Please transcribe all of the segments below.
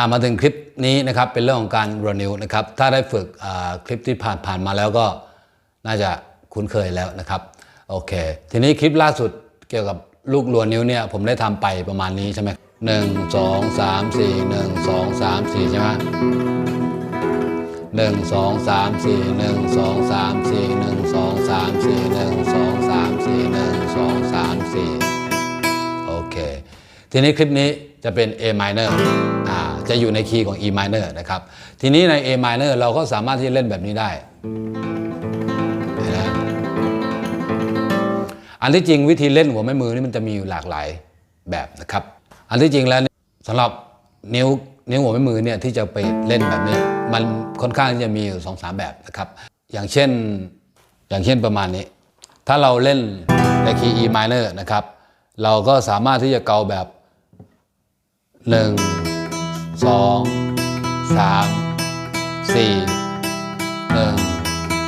ามาถึงคลิปนี้นะครับเป็นเรื่องของการรัวนิ้วนะครับถ้าได้ฝึกคลิปที่ผ่านผ่านมาแล้วก็น่าจะคุ้นเคยแล้วนะครับโอเค ทีนี้คลิปล่าสุดเกี่ยวกับลูกรัวนิ้วเนี่ยผมได้ทำไปประมาณนี้ใช่ไหมหนึ่งสองสามสี่หนึ่งสองสามสี่ใช่ไหมหนึ่งสองสามสี่หนึ่งสองสามสี่หนึ่งสองสามสี่หนึ่งสองสามสี่หนึ่งสองสามสี่โอเค ทีนี้คลิปนี้จะเป็น A minor อ่า จะอยู่ในคีย์ของ E minor นะครับ ทีนี้ใน A minor เราก็สามารถที่จะเล่นแบบนี้ได้นไหมอันที่จริงวิธีเล่นหัวแม่มือนี่มันจะมีอยู่หลากหลายแบบนะครับ อันที่จริงแล้วสำหรับนิ้วนิ้วหัวแม่มือเนี่ยที่จะไปเล่นแบบนี้ มันค่อนข้างที่จะมีอยู่สองสามแบบนะครับ อย่างเช่นอย่างเช่นประมาณนี้ ถ้าเราเล่นในคีย์ E minor นะครับ เราก็สามารถที่จะเกาแบบหนึ่ง 1 2 3 4 1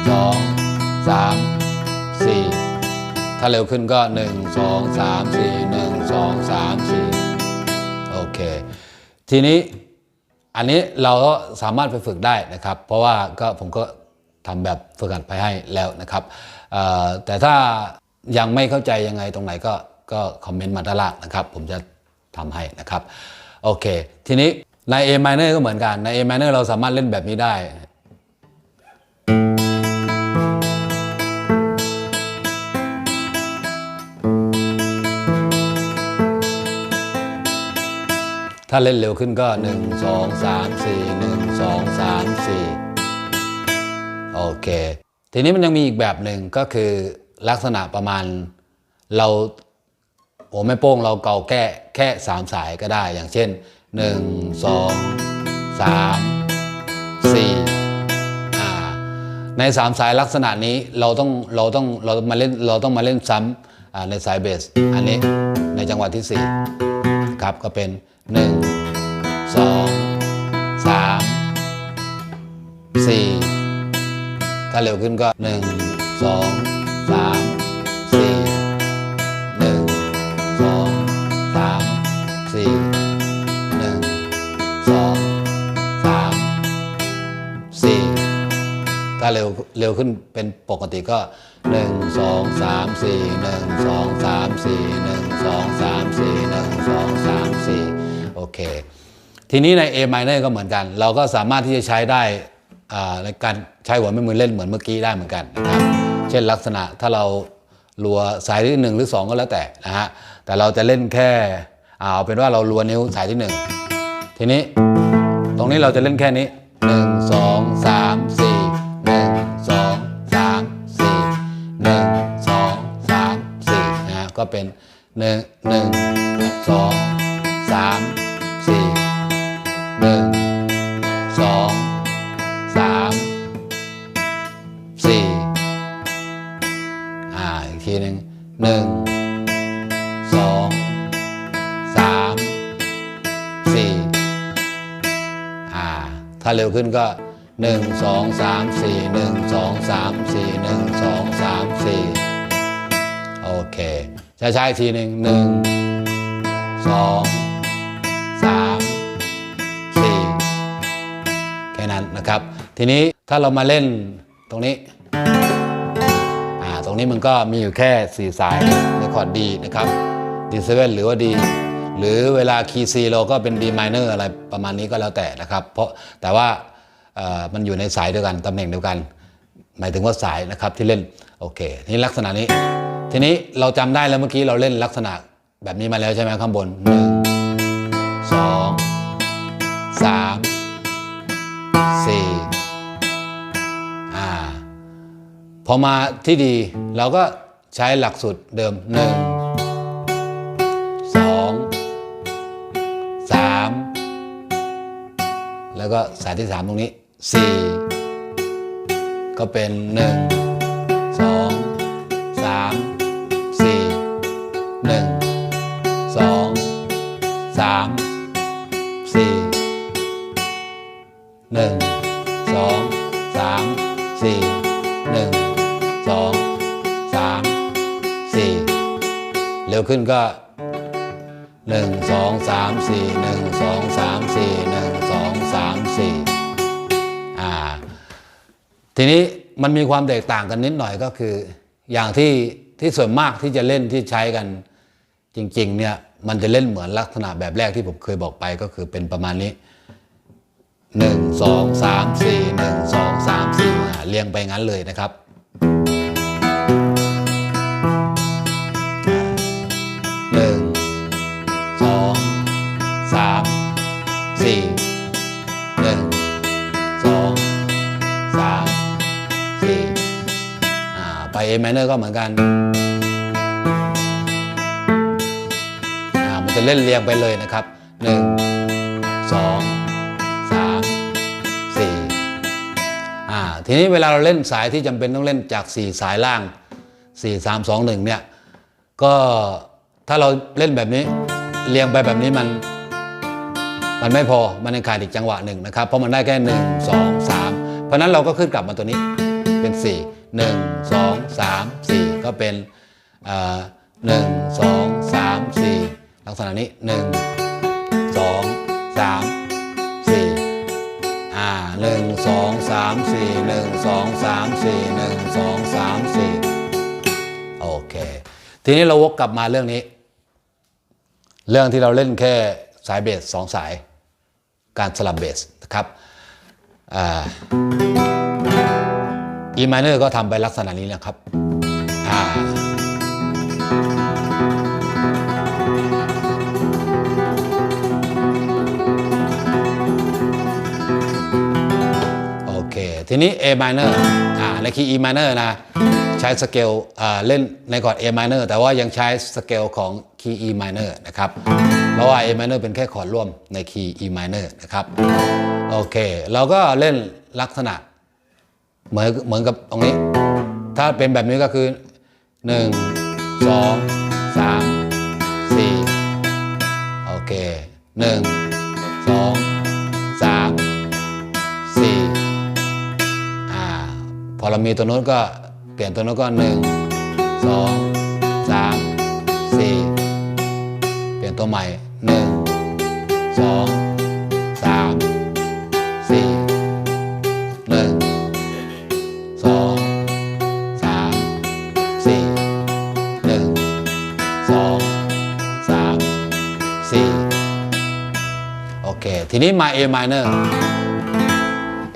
2 3 4ถ้าเร็วขึ้นก็1 2 3 4 1 2 3 4โอเค ทีนี้อันนี้เราก็สามารถไปฝึกได้นะครับ เพราะว่าก็ผมก็ทำแบบฝึกหัดไปให้แล้วนะครับ แต่ถ้ายังไม่เข้าใจยังไงตรงไหนก็ก็คอมเมนต์มาด้านล่างนะครับ ผมจะทำให้นะครับ โอเค ทีนี้ ใน A minor ก็เหมือนกัน ใน A minor เราสามารถเล่นแบบนี้ได้ ถ้าเล่นเร็วขึ้นก็ 1 2 3 4 1 2 3 4 โอเค ทีนี้มันยังมีอีกแบบหนึ่งก็คือลักษณะประมาณเราโอ้ไม่โป้งเราเกาแค่แค่3สายก็ได้อย่างเช่น 1 2 3 4อ่าใน3สายลักษณะนี้เราต้องเราต้องเรามาเล่นเราต้องมาเล่นซ้ำอ่าในสายเบส อันนี้ในจังหวะที่4ครับก็เป็น1 2 3 4ถ้าเร็วขึ้นก็1 2 3 4 เร็วขึ้นเป็นปกติก็ 1 2 3 4 1 2 3 4 1 2 3 4 1 2 3 4 โอเค ทีนี้ใน A minor ก็เหมือนกัน เราก็สามารถที่จะใช้ได้อ่าในการใช้หัวแม่มือเล่นเหมือนเมื่อกี้ได้เหมือนกันนะครับเช่นลักษณะถ้าเรารัวสายที่ 1 หรือ 2 ก็แล้วแต่นะฮะแต่เราจะเล่นแค่อ่าเอาเป็นว่าเรารัวนิ้วสายที่ 1 ทีนี้ตรงนี้เราจะเล่นแค่นี้ 1 2 3 4 4นะฮะก็เป็น1 1 2 3 4 1 2 3 4อ่าอีกทีหนึ่งหนึ่งสองสามสี่อ่าถ้าเร็วขึ้นก็หนึ่งสองสามสี่หนึ่งสองสามสี่หนึ่งสองสามสี่โอเค ช้าๆทีหนึ่งหนึ่งสองสามสี่แค่นั้นนะครับ ทีนี้ถ้าเรามาเล่นตรงนี้อ่าตรงนี้มันก็มีอยู่แค่ 4 สายในคอร์ดดีนะครับ D7 หรือว่า D หรือเวลาคีย์ C เราก็เป็น D minor อะไรประมาณนี้ก็แล้วแต่นะครับ เพราะแต่ว่าเอ่อมันอยู่ในสายเดียวกันตำแหน่งเดียวกัน หมายถึงว่าสายนะครับที่เล่น โอเค นี่ลักษณะนี้ ทีนี้เราจำได้แล้วเมื่อกี้เราเล่นลักษณะแบบนี้มาแล้วใช่ไหมข้างบน1 2 3 4อ่าพอมาที่ดีเราก็ใช้หลักสูตรเดิม1 2 3แล้วก็สายที่3ตรงนี้4ก็เป็น1 2 สี่หนึ่งสองสามสี่เร็วขึ้นก็หนึ่งสองสามสี่หนึ่งสองสามสี่หนึ่งสองสามสี่อ่าทีนี้มันมีความแตกต่างกันนิดหน่อยก็คือ อย่างที่ที่ส่วนมากที่จะเล่นที่ใช้กันจริงๆเนี่ยมันจะเล่นเหมือนลักษณะแบบแรกที่ผมเคยบอกไปก็คือเป็นประมาณนี้ หนึ่งสองสามสี่หนึ่งสองสามสี่เรียงไปงั้นเลยนะครับหนึ่งสองสามสี่หนึ่งสองสามสี่อ่าไป A minor ก็เหมือนกันอ่ามันจะเล่นเรียงไปเลยนะครับ 1 2 ทีนี้เวลาเราเล่นสายที่จำเป็นต้องเล่นจาก 4 สายล่าง 4 3 2 1 เนี่ย ก็ถ้าเราเล่นแบบนี้เรียงไปแบบนี้มัน มันไม่พอมันยังขาดอีกจังหวะหนึ่งนะครับ เพราะมันได้แค่ 1 2 3 เพราะนั้นเราก็ขึ้นกลับมาตัวนี้เป็น 4 1 2 3 4 ก็เป็นอ่าหนึ่งสองสามสี่ลักษณะนี้หนึ่งสองสาม อ่าหนึ่งสองสามสี่หนึ่งสองสามสี่หนึ่งสองสามสี่โอเค ทีนี้เราวกกลับมาเรื่องนี้ เรื่องที่เราเล่นแค่สายเบสสองสาย การสลับเบสนะครับอ่า E minor ก็ทำไปลักษณะนี้นะครับอ่า ทีนี้ A minor อ่าในคีย์ E minor นะ ใช้สเกลอ่าเล่นในคอร์ด A minor แต่ว่ายังใช้สเกลของคีย์ E minor นะครับเพราะว่า A minor เป็นแค่คอร์ดร่วมในคีย์ E minor นะครับโอเค เราก็เล่นลักษณะ เหมือนเหมือนกับตรงนี้ ถ้าเป็นแบบนี้ก็คือ 1 2 3 4 โอเค 1 พอเรามีตัวโน้ตก็เปลี่ยนตัวโน้ตก็1 2 3 4เปลี่ยนตัวใหม่1 2 3 4 1สองสามสี่หนึ่งสองสามสี่โอเค ทีนี้มา A minor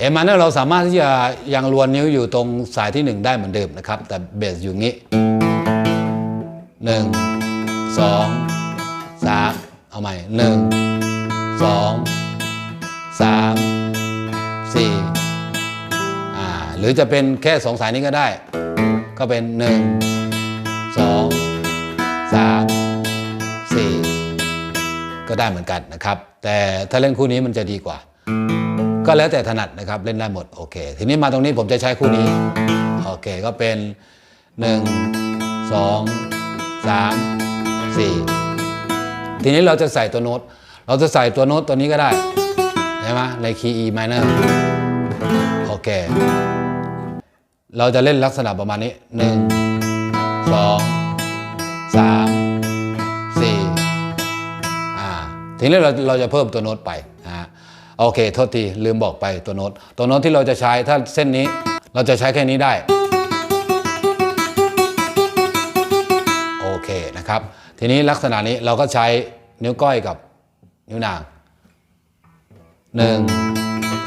A minor เราสามารถที่จะยังรวนนิ้วอยู่ตรงสายที่ 1 ได้เหมือนเดิมนะครับ แต่เบสอยู่งี้หนึ่งสองสามเอาใหม่หนึ่งสองสามสี่อ่าหรือจะเป็นแค่สองสายนี้ก็ได้ ก็เป็น 1 2 3 4 ก็ได้เหมือนกันนะครับ แต่ถ้าเล่นคู่นี้มันจะดีกว่า ก็แล้วแต่ถนัดนะครับเล่นได้หมดโอเค ทีนี้มาตรงนี้ผมจะใช้คู่นี้โอเคก็เป็น 1 2 3 4 ทีนี้เราจะใส่ตัวโน้ต เราจะใส่ตัวโน้ตตัวนี้ก็ได้ใช่ไหมในคีย์ E minor โอเค เราจะเล่นลักษณะประมาณนี้หนึ่งสองสามสี่อ่าทีนี้เราเราจะเพิ่มตัวโน้ตไป โอเค โทษทีลืมบอกไปตัวโน้ตตัวโน้ตที่เราจะใช้ถ้าเส้นนี้เราจะใช้แค่นี้ได้ โอเคนะครับ ทีนี้ลักษณะนี้เราก็ใช้นิ้วก้อยกับนิ้วนางหนึ่ง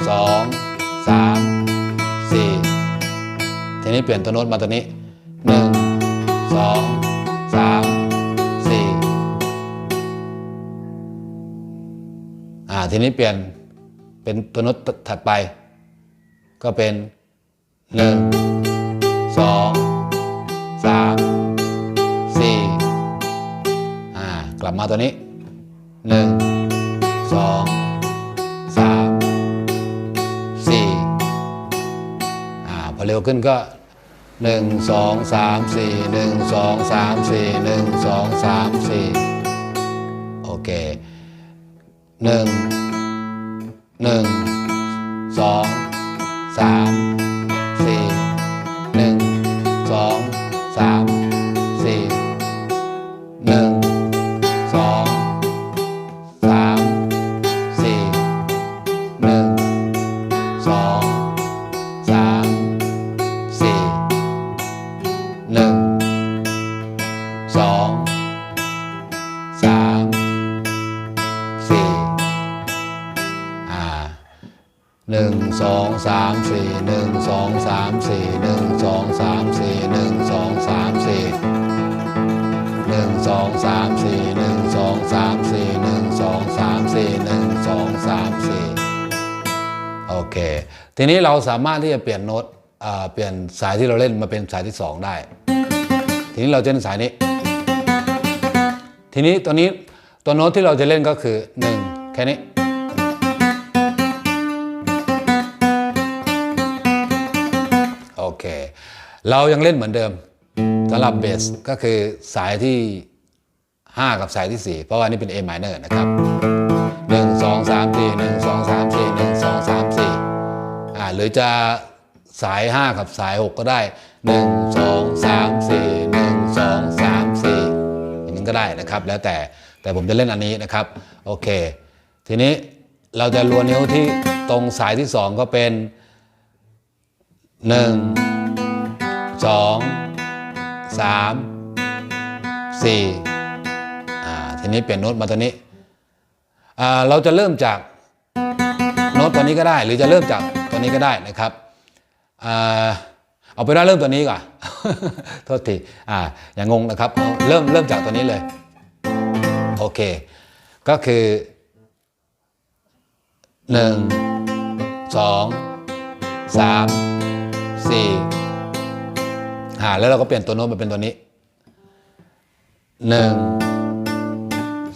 สองสามสี่ทีนี้เปลี่ยนตัวโน้ตมาตัวนี้หนึ่งสองสามสี่อ่า ทีนี้เปลี่ยน เป็นตัวโน้ตถัดไป ก็เป็นหนึ่งสองสามสี่อ่ากลับมาตัวนี้หนึ่งสองสามสี่อ่าพอเร็วขึ้นก็หนึ่งสองสามสี่หนึ่งสองสามสี่หนึ่งสองสามสี่โอเคหนึ่ง หนึ่งสองสาม สองสามสี่หนึ่งสองสามสี่หนึ่งสองสามสี่หนึ่งสองสามสี่หนึ่งสองสามสี่หนึ่งสองสามสี่หนึ่งสองสามสี่หนึ่งสองสามสี่โอเค ทีนี้เราสามารถที่จะเปลี่ยนโน้ตเปลี่ยนสายที่เราเล่นมาเป็นสายที่สองได้ ทีนี้เราจะเล่นสายนี้ ทีนี้ตัวนี้ตัวโน้ตที่เราจะเล่นก็คือ1แค่นี้ เค เรายังเล่นเหมือนเดิมสำหรับเบสก็คือสายที่ 5 กับสายที่ 4 เพราะว่านี่เป็น A minor นะครับ 1 2 3 4 1 2 3 4 1 2 3 4อ่าหรือจะสาย 5 กับสาย 6 ก็ได้ 1 2 3 4 1 2 3 4อย่างนี้ก็ได้นะครับ แล้วแต่แต่ผมจะเล่นอันนี้นะครับ โอเค ทีนี้เราจะรัวนิ้วที่ตรงสายที่ 2 ก็เป็น 1 2 3 4อ่าทีนี้เปลี่ยนโน้ตมาตัวนี้อ่าเราจะเริ่มจากโน้ตตัวนี้ก็ได้ หรือจะเริ่มจากตัวนี้ก็ได้นะครับอ่าเอาไปนว่าเริ่มตัวนี้ก่อนโทษทีอ่าอย่างงงนะครับ เริ่มเริ่มจากตัวนี้เลย โอเค ก็คือ1 2 3 4อ่าม แล้วเราก็เปลี่ยนตัวโน้ตมาเป็นตัวนี้1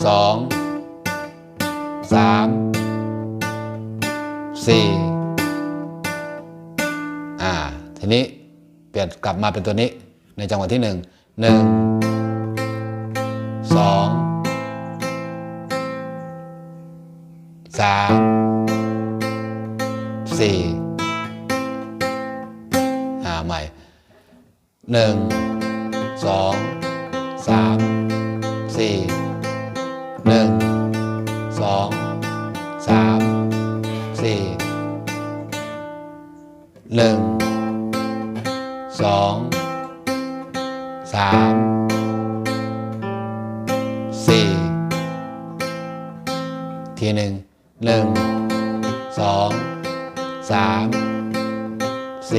2 3 4อ่า ทีนี้เปลี่ยนกลับมาเป็นตัวนี้ในจังหวะที่1 1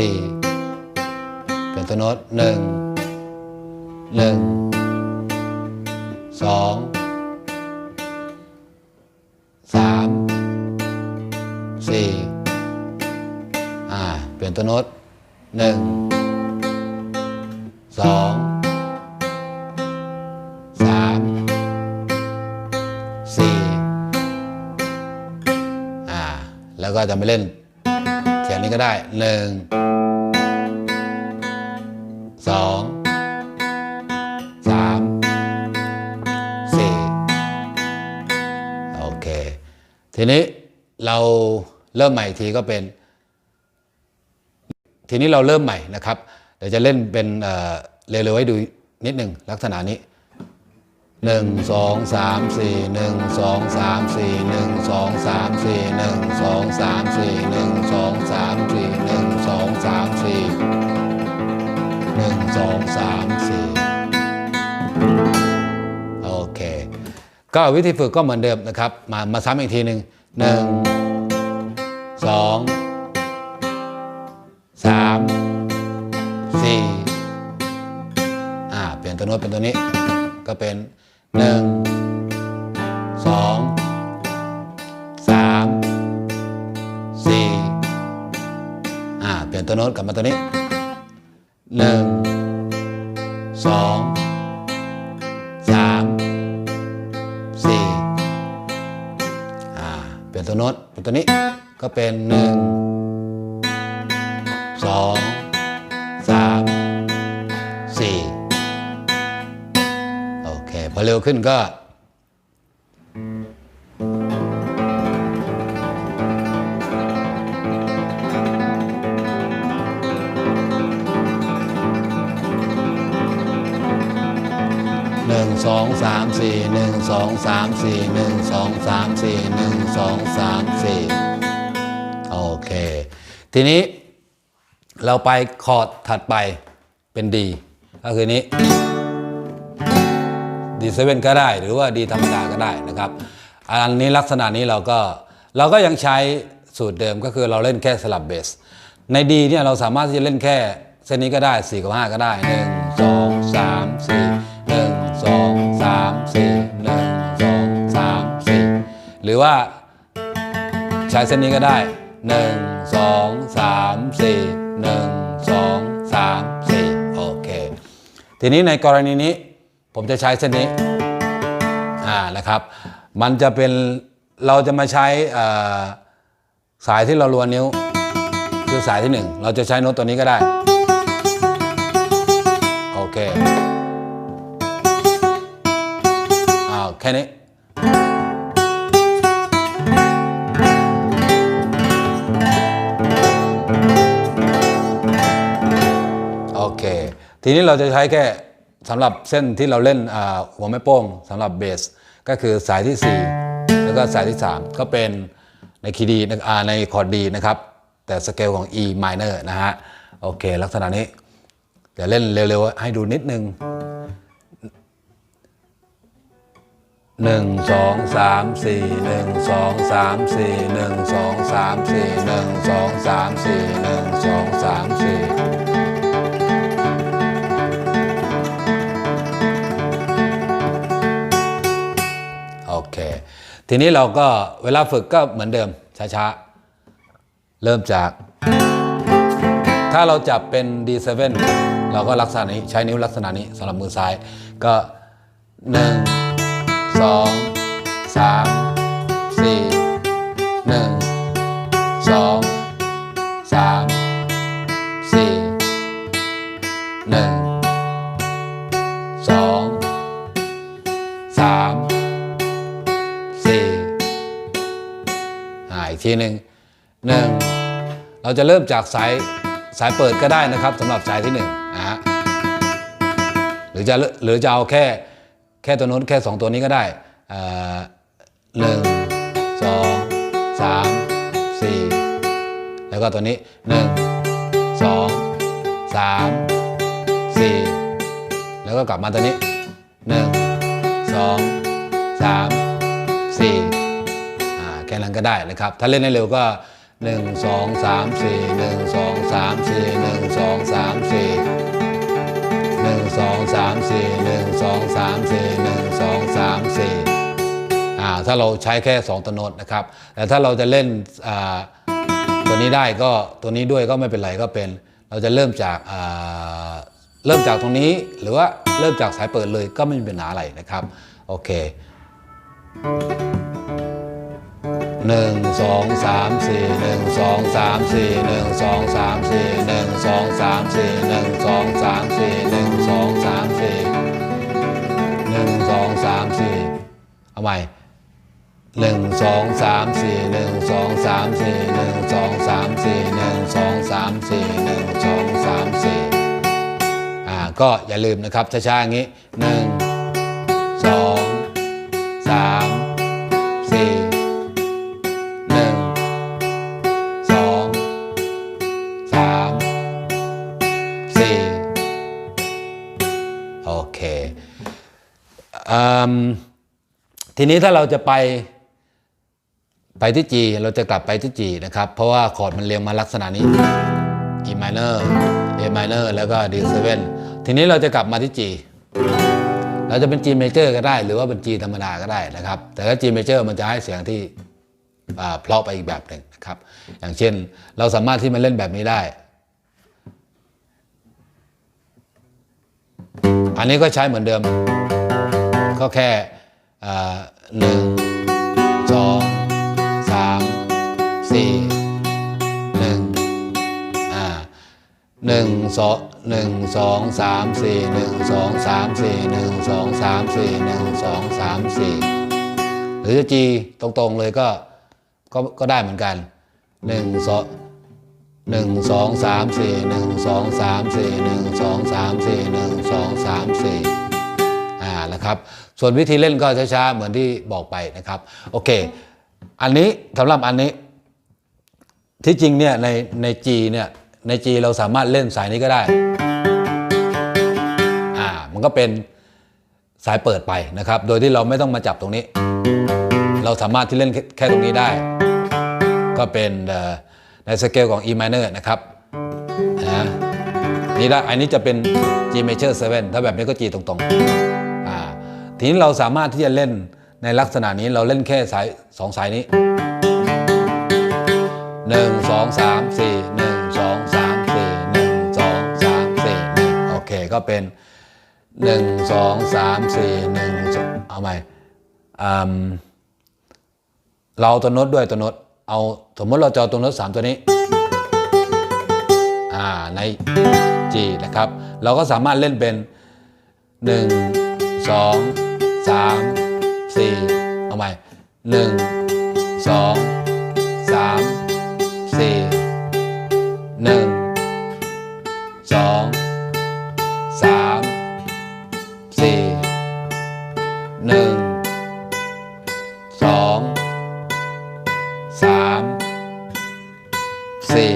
สี่เป็นตัวโน้ตหนึ่งหนึ่งสองสามสี่อ่าเปลี่ยนตัวโน้ตหนึ่งสองสามสี่อ่าแล้วก็จะไปเล่นเสียงนี้ก็ได้หนึ่ง ทีนี้เราเริ่มใหม่อีกทีก็เป็น ทีนี้เราเริ่มใหม่นะครับเดี๋ยวจะเล่นเป็นเร็วๆให้ดูนิดหนึ่งลักษณะนี้หนึ่งสองสามสี่หนึ่งสองสามสี่หนึ่งสองสามสี่หนึ่งสองสามสี่หนึ่งสองสามสี่หนึ่งสองสามสี่หนึ่งสองสามสี่ ก็วิธีฝึกก็เหมือนเดิมนะครับ มามาซ้ำอีกทีหนึ่งหนึ่งสองสามสี่อ่าเปลี่ยนตัวโน้ตเป็นตัวนี้ ก็เป็นหนึ่งสองสามสี่อ่าเปลี่ยนตัวโน้ตกลับมาตัวนี้หนึ่งสอง ตัวโน้ตเป็นตัวนี้ก็เป็นหนึ่งสองสามสี่โอเค พอเร็วขึ้นก็ สองสามสี่หนึ่งสองสามสี่หนึ่งสองสามสี่หนึ่งสองสามสี่โอเค ทีนี้เราไปคอร์ดถัดไปเป็นดีก็คือนี้ดีเซเว่นก็ได้หรือว่าดีธรรมดาก็ได้นะครับ อันนี้ลักษณะนี้เราก็เราก็ยังใช้สูตรเดิมก็คือเราเล่นแค่สลับเบส ในดีเนี่ยเราสามารถที่จะเล่นแค่เส้นนี้ก็ได้4กับ5ก็ได้ 1 2 หรือว่าใช้เส้นนี้ก็ได้ 1 2 3 4 1 2 3 4 โอเค ทีนี้ในกรณีนี้ผมจะใช้เส้นนี้อ่านะครับ มันจะเป็นเราจะมาใช้สายที่เราลวนนิ้ว คือสายที่หนึ่งเราจะใช้โน้ตตัวนี้ก็ได้ โอเคอ้าวแค่นี้ ทีนี้เราจะใช้แค่สำหรับเส้นที่เราเล่นหัวแม่โป้งสำหรับเบสก็คือสายที่ 4 แล้วก็สายที่ 3 ก็เป็นในคีย์ดีในคอร์ดดีนะครับ แต่สเกลของ E minor นะฮะ โอเค ลักษณะนี้เดี๋ยวเล่นเร็วๆ ให้ดูนิดนึง 1 2 3 4 1 2 3 4 1 2 3 4 1 2 3 4 1 2 3 4 ทีนี้เราก็เวลาฝึกก็เหมือนเดิมช้าๆ เริ่มจาก ถ้าเราจับเป็น D7 เราก็ลักษณะนี้ใช้นิ้วลักษณะนี้สำหรับมือซ้ายก็ 1 2 3 4 1 2 3 4 1 2 3 อีกทีหนึ่งหนึ่งเราจะเริ่มจากสายสายเปิดก็ได้นะครับสำหรับสายที่หนึ่งนะฮะหรือจะหรือจะเอาแค่แค่ตัวนู้นแค่สองตัวนี้ก็ได้อ่าหนึ่งสองสามสี่แล้วก็ตัวนี้หนึ่งสองสามสี่แล้วก็กลับมาตัวนี้หนึ่งสองสามสี่ ค่นั้นก็ได้นะครับ ถ้าเล่นให้เร็วก็ 1 2 3 4 1 2 3 4 1 2 3 4 1 2 3 4 1 2 3 4 1 2 3 4อ่าถ้าเราใช้แค่ 2ตัวโน้ตนะครับ แต่ถ้าเราจะเล่นอ่าตัวนี้ได้ก็ตัวนี้ด้วยก็ไม่เป็นไรก็เป็น เราจะเริ่มจากอ่าเริ่มจากตรงนี้หรือว่าเริ่มจากสายเปิดเลยก็ไม่มีปัญหาอะไรนะครับ โอเค หนึ่งสองสามสี่หนึ่งสองสามสี่หนึ่งสองสามสี่หนึ่งสองสามสี่หนึ่งสองสามสี่หนึ่งสองสามสี่หนึ่งสองสามสี่เอาใหม่หนึ่งสองสามสี่หนึ่งสองสามสี่หนึ่งสองสามสี่หนึ่งสองสามสี่หนึ่งสองสามสี่อ่าก็อย่าลืมนะครับช้าๆอย่างนี้หนึ่งสองสาม ทีนี้ถ้าเราจะไปไปที่ G เราจะกลับไปที่ G นะครับ เพราะว่าคอร์ดมันเรียงมาลักษณะนี้ E minor A minor แล้วก็ D7 ทีนี้เราจะกลับมาที่ G เราจะเป็น G major ก็ได้ หรือว่าเป็น G ธรรมดาก็ได้นะครับ แต่ถ้า G major มันจะให้เสียงที่เพราะไปอีกแบบหนึ่งนะครับ อย่างเช่นเราสามารถที่มาเล่นแบบนี้ได้ อันนี้ก็ใช้เหมือนเดิม ก็แค่อ่าหนึ่งสองสามสี่หนึ่งอ่าหนึ่งสองหนึ่งสองสามสี่หนึ่งสองสามสี่หนึ่งสองสามสี่หนึ่งสองสามสี่หรือจะจีตรงๆเลยก็ก็ก็ได้เหมือนกันหนึ่งสองหนึ่งสองสามสี่หนึ่งสองสามสี่หนึ่งสองสามสี่หนึ่งสองสามสี่ นะครับ ส่วนวิธีเล่นก็ช้าๆเหมือนที่บอกไปนะครับ โอเค อันนี้สำหรับอันนี้ ที่จริงเนี่ยในใน G เนี่ยใน G เราสามารถเล่นสายนี้ก็ได้ อ่า มันก็เป็นสายเปิดไปนะครับ โดยที่เราไม่ต้องมาจับตรงนี้ เราสามารถที่เล่นแค่แคตรงนี้ได้ ก็เป็นในสเกลของ E minor นะครับนะนี่ละอันนี้จะเป็น G major 7 ถ้าแบบนี้ก็ G ตรงๆ ทีนี้เราสามารถที่จะเล่นในลักษณะนี้เราเล่นแค่สายสองสายนี้หนึ่งสองสามสี่หนึ่งสองสามสี่หนึ่งสองสามสี่หนึ่งโอเคก็เป็นหนึ่งสองสามสี่หนึ่งเอาใหม่อืมเราตัวโน้ตด้วยตัวโน้ตเอาสมมติเราจะเอาตัวโน้ตสามตัวนี้อ่าใน G นะครับ เราก็สามารถเล่นเป็นหนึ่ง สามสี่เอาใหม่หนึ่งสองสามสี่หนึ่งสองสามสี่หนึ่งสองสามสี่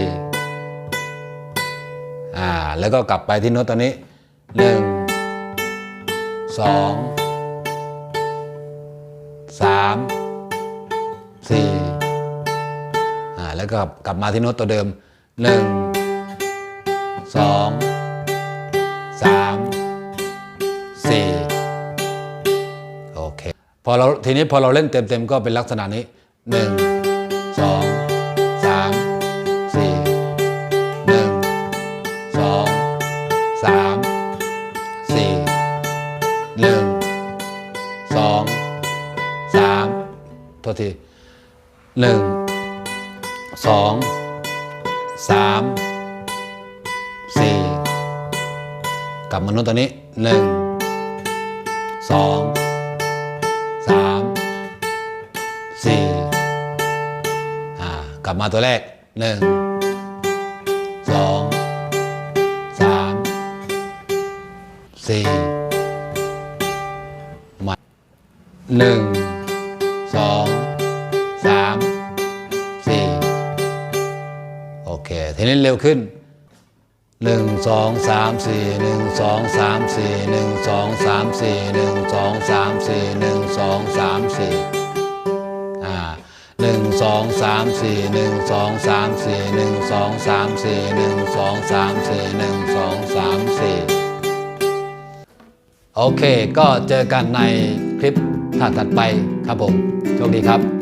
อ่า แล้วก็กลับไปที่โน้ตตัวนี้หนึ่งสอง สามสี่อ่าแล้วก็กลับมาที่โน้ตตัวเดิม1 2 3 4โอเคพอเราทีนี้พอเราเล่นเต็มๆก็เป็นลักษณะนี้1 หนึ่งสองสามสี่กลับมาโน้ตตัวนี้หนึ่งสองสามสี่อ่ากลับมาตัวแรกหนึ่งสองสามสี่มาหนึ่ง เล่นเร็วขึ้น 1 2 3 4 1 2 3 4 1 2 3 4 1 2 3 4 1 2 3 4อ่าหนึ่งสองสามสี่หนึ่งสองสามสี่หนึ่งสองสามสี่หนึ่งสองสามสี่หนึ่งสองสามสี่โอเค ก็เจอกันในคลิปถัดๆไปครับผม โชคดีครับ